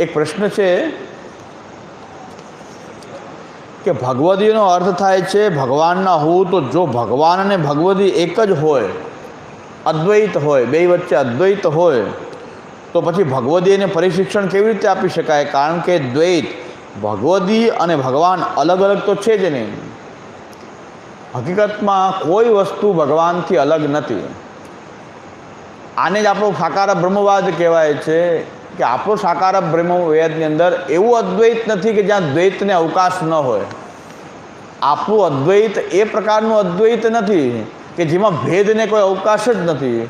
એક પ્રશ્ન છે કે ભગવદીનો અર્થ થાય છે, ભગવાનના હોવું તો જો ભગવાન અને ભગવદી એક જ હોય, અદ્વૈત હોય, બે વચ્ચે અદ્વૈત હોય, તો પછી ભગવદીને પરિશિક્ષણ કેવી રીતે આપી શકાય? કારણ કે દ્વૈત, ભગવદી અને ભગવાન અલગ અલગ તો છે જ નહીં. હકીકતમાં કોઈ વસ્તુ ભગવાનથી અલગ નથી. આને જ આપણો સાકાર બ્રહ્મવાદ કહેવાય છે. કે આપણો સાકાર બ્રહ્મવેદની અંદર એવું અદ્વૈત નથી કે જ્યાં દ્વૈતને અવકાશ ન હોય. આપણું અદ્વૈત એ પ્રકારનું અદ્વૈત નથી કે જેમાં ભેદને કોઈ અવકાશ જ નથી.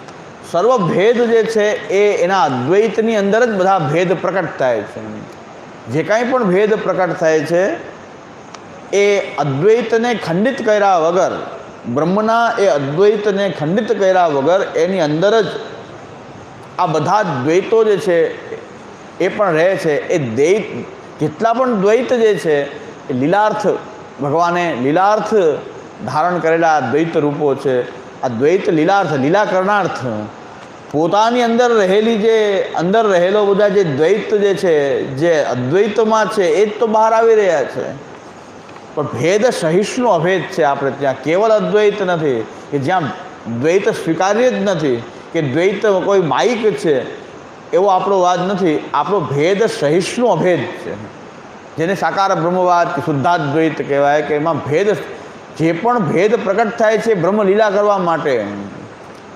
સર્વ ભેદ જે છે એ એના અદ્વૈતની અંદર જ બધા ભેદ પ્રકટ થાય છે. જે કાંઈ પણ ભેદ પ્રકટ થાય છે, એ અદ્વૈતને ખંડિત કર્યા વગર, બ્રહ્મના એ અદ્વૈતને ખંડિત કર્યા વગર એની અંદર જ આ બધા દ્વૈતો જે છે એ પણ રહે છે. એ દ્વૈત જેટલા પણ દ્વૈત જે છે, એ લીલાર્થ, ભગવાને લીલાર્થ ધારણ કરેલા દ્વૈત રૂપો છે. આ દ્વૈત લીલાર્થ, લીલા કરણાર્થ, પોતાની અંદર રહેલી જે, અંદર રહેલો બધા જે દ્વૈત જે છે, જે અદ્વૈતમાં છે, એ જ તો બહાર આવી રહ્યા છે. પણ ભેદ સહિષ્ણુ અભેદ છે આપણે ત્યાં. કેવલ અદ્વૈત નથી. કે જ્યાં દ્વૈત સ્વીકાર્ય જ નથી. કે દ્વૈત કોઈ માઇક છે. એવો આપણો વાદ નથી. આપણો ભેદ સહિષ્ણુ અભેદ છે. જેને સાકાર બ્રહ્મવાદ કે શુદ્ધાદ્વૈત કહેવાય કે એમાં ભેદ જે પણ ભેદ પ્રગટ થાય છે બ્રહ્મલીલા કરવા માટે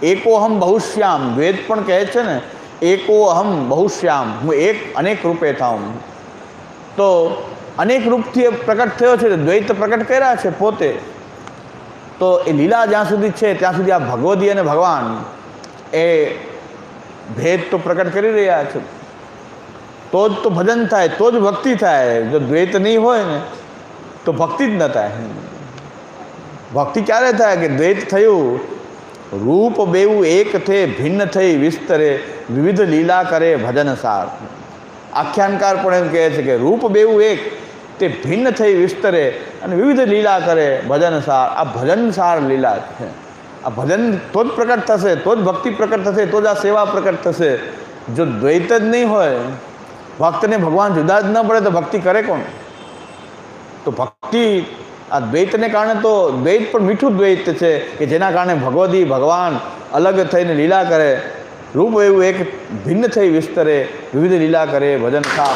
એકોહમ બહુશ્યામ વેદ પણ કહે છે ને એકોહમ બહુશ્યામ, હું એક અનેક રૂપે થાઉં. તો અનેક રૂપથી એ પ્રકટ થયો છે દ્વૈત પ્રકટ કર્યા છે પોતે. તો એ લીલા જ્યાં સુધી છે, ત્યાં સુધી આ ભગવદી અને ભગવાન એ ભેદ તો પ્રકટ કરી રહ્યા છે તો જ તો ભજન થાય તો જ ભક્તિ થાય જો દ્વૈત નહીં હોય ને તો ભક્તિ જ ન થાય ભક્તિ ક્યારે થાય કે દ્વૈત થયું રૂપ બેવું એક થે ભિન્ન થઈ વિસ્તરે વિવિધ લીલા કરે ભજન સાર આખ્યાનકાર પણ એમ કહે છે કે રૂપ બેવું એક તે ભિન્ન થઈ વિસ્તરે અને વિવિધ લીલા કરે ભજન સાર આ ભજન સાર લીલા છે આ ભજન તો જ પ્રકટ થશે, તો જ ભક્તિ પ્રકટ થશે, તો જ આ સેવા પ્રકટ થશે. જો દ્વૈત જ નહીં હોય, ભક્તને ભગવાન જુદા જ ન પડે, તો ભક્તિ કરે કોણ? તો ભક્તિ આ દ્વૈતને કારણે તો દ્વૈત પણ મીઠું દ્વૈત છે, કે જેના કારણે ભગવદી ભગવાન અલગ થઈને લીલા કરે. રૂપ એવું એક ભિન્ન થઈ વિસ્તરે, વિવિધ લીલા કરે, ભજન સાર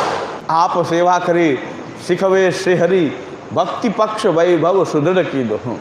આપ સેવા કરી, શીખવે શ્રી હરિ. ભક્તિ પક્ષ વૈભવ સુદૃઢ કીધો.